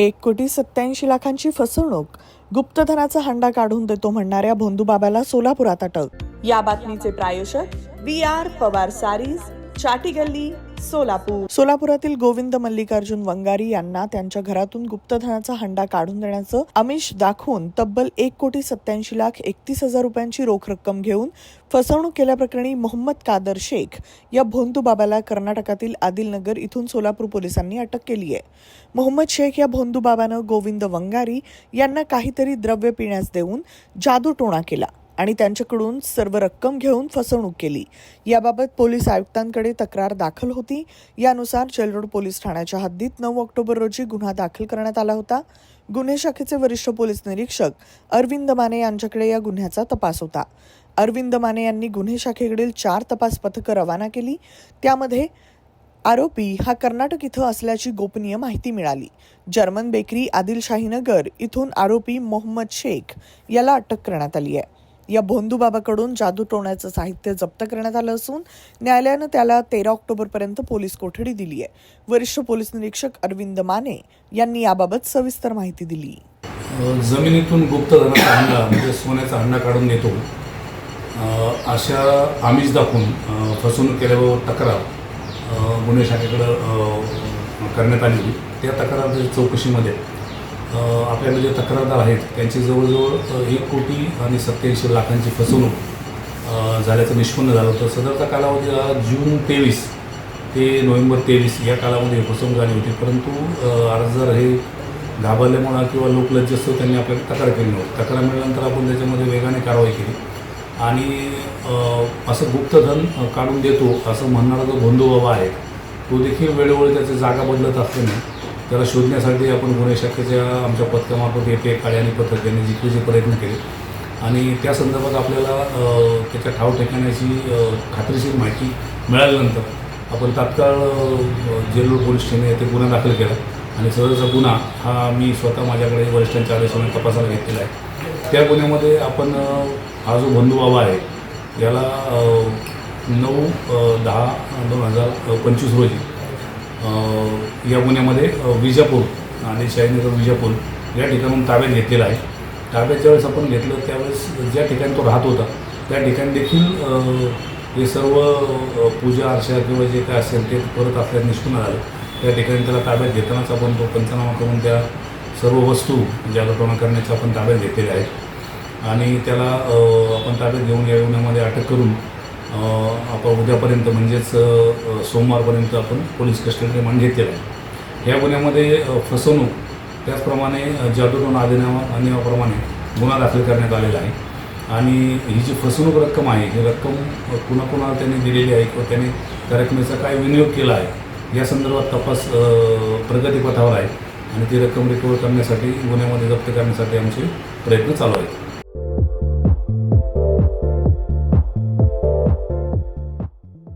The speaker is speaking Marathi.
एक कोटी सत्याऐंशी लाखांची फसवणूक. गुप्तधनाचा हंडा काढून देतो म्हणणाऱ्या भोंदूबाबाला सोलापुरात अटक. या बातमीचे प्रायोजक बी आर पवार सारीज चाटी गल्ली सोलापूर. सोलापुरातील गोविंद मल्लिकार्जुन वंगारी यांना त्यांच्या घरातून गुप्तधनाचा हंडा काढून देण्याचं आमिष दाखवून तब्बल एक कोटी सत्याऐंशी लाख एकतीस हजार रुपयांची रोख रक्कम घेऊन फसवणूक केल्याप्रकरणी मोहम्मद कादर शेख या भोंदू बाबाला कर्नाटकातील आदिलनगर इथून सोलापूर पोलिसांनी अटक केली आहे. मोहम्मद शेख या भोंदू बाबानं गोविंद वंगारी यांना काहीतरी द्रव्य पिण्यास देऊन जादूटोणा केला. आणि त्यांच्याकडून सर्व रक्कम घेऊन फसवणूक केली. याबाबत पोलीस आयुक्तांकडे तक्रार दाखल होती. यानुसार जेलरोड पोलीस ठाण्याच्या हद्दीत नऊ ऑक्टोबर रोजी गुन्हा दाखल करण्यात आला होता. गुन्हे शाखेचे वरिष्ठ पोलीस निरीक्षक अरविंद माने यांच्याकडे या गुन्ह्याचा तपास होता. अरविंद माने यांनी गुन्हे शाखेकडील चार तपास पथकं रवाना केली. त्यामध्ये आरोपी हा कर्नाटक इथं असल्याची गोपनीय माहिती मिळाली. जर्मन बेकरी आदिलशाहीनगर इथून आरोपी मोहम्मद शेख याला अटक करण्यात आली आहे. या भोंदूबाबाकडून जादू टोण्याचं साहित्य जप्त करण्यात आलं असून न्यायालयानं त्याला तेरा ऑक्टोबरपर्यंत पोलीस कोठडी दिली आहे. वरिष्ठ पोलीस निरीक्षक अरविंद माने यांनी याबाबत सविस्तर माहिती दिली. जमिनीतून गुप्तधनाचा हंडा म्हणजे सोन्याचा हंडा काढून देतो अशा आमिष दाखवून फसवणूक केल्याबाबत तक्रार गुन्हे शाखेकडं करण्यात आली त्या तक्रार चौकशीमध्ये आपल्याला जे तक्रारदार आहेत त्यांची जवळजवळ एक कोटी आणि सत्याऐंशी लाखांची फसवणूक झाल्याचं निष्पन्न झालं होतं. सदरचा कालावधी हा जून तेवीस ते नोव्हेंबर तेवीस या कालामध्ये फसवणूक झाली होती. परंतु अर्जदार हे घाबरल्यामुळं किंवा लोकलज्जस्त त्यांनी आपल्याला तक्रार केली नव्हती. तक्रार मिळाल्यानंतर आपण त्याच्यामध्ये वेगाने कारवाई केली. आणि असं गुप्तधन काढून देतो असं म्हणणारा जो भोंदूबाबा आहे तो देखील वेळोवेळी त्याची जागा बदलत असल्याने त्याला शोधण्यासाठी आपण गुन्हे शाखेच्या आमच्या पथकामार्फत ए पी काळे आणि पथक यांनी जिकरीचे प्रयत्न केले. आणि त्या संदर्भात आपल्याला त्याच्या ठाव ठिकाण्याची खात्रीशीर माहिती मिळाल्यानंतर आपण तात्काळ जेलूर पोलीस स्टेशन येथे गुन्हा दाखल केला. आणि सदरचा गुन्हा हा मी स्वतः माझ्याकडे वरिष्ठांच्या आदेशाने तपासायला घेतलेला आहे. त्या गुन्ह्यामध्ये आपण हा जो बंधुबाबा आहे याला नऊ दहा दोन हजार पंचवीस रोजी या गुन्ह्यामध्ये विजापूर आणि शाहीनगर विजापूर या ठिकाणून ताब्यात घेतलेला आहे. ताब्यात ज्यावेळेस आपण घेतलं त्यावेळेस ज्या ठिकाणी तो राहत होता त्या ठिकाणी देखील हे सर्व पूजा अर्चा किंवा जे काय असेल ते परत आपल्या निष्ठून आलं. त्या ठिकाणी त्याला ताब्यात घेतानाच आपण तो पंचनामा करून त्या सर्व वस्तू जागरटोणा करण्याच्या आपण ताब्यात घेतलेल्या आहेत आणि त्याला आपण ताब्यात घेऊन या गुन्ह्यामध्ये अटक करून आपण उद्यापर्यंत म्हणजेच सोमवारपर्यंत आपण पोलीस कस्टडी रिमांड घेतलेला आहे. या गुन्ह्यामध्ये फसवणूक त्याचप्रमाणे जादूटोन जादूटोणा अधिनियमा अधिनियमाप्रमाणे गुन्हा दाखल करण्यात आलेला आहे. आणि ही जी फसवणूक रक्कम आहे ही रक्कम कुणाकुणाला त्यांनी दिलेली आहे किंवा त्यांनी त्या रकमेचा काय विनियोग केला आहे या संदर्भात तपास प्रगतीपथावर आहे. आणि ती रक्कम रिकवर करण्यासाठी गुन्ह्यामध्ये जप्त करण्यासाठी आमचे प्रयत्न चालू आहेत.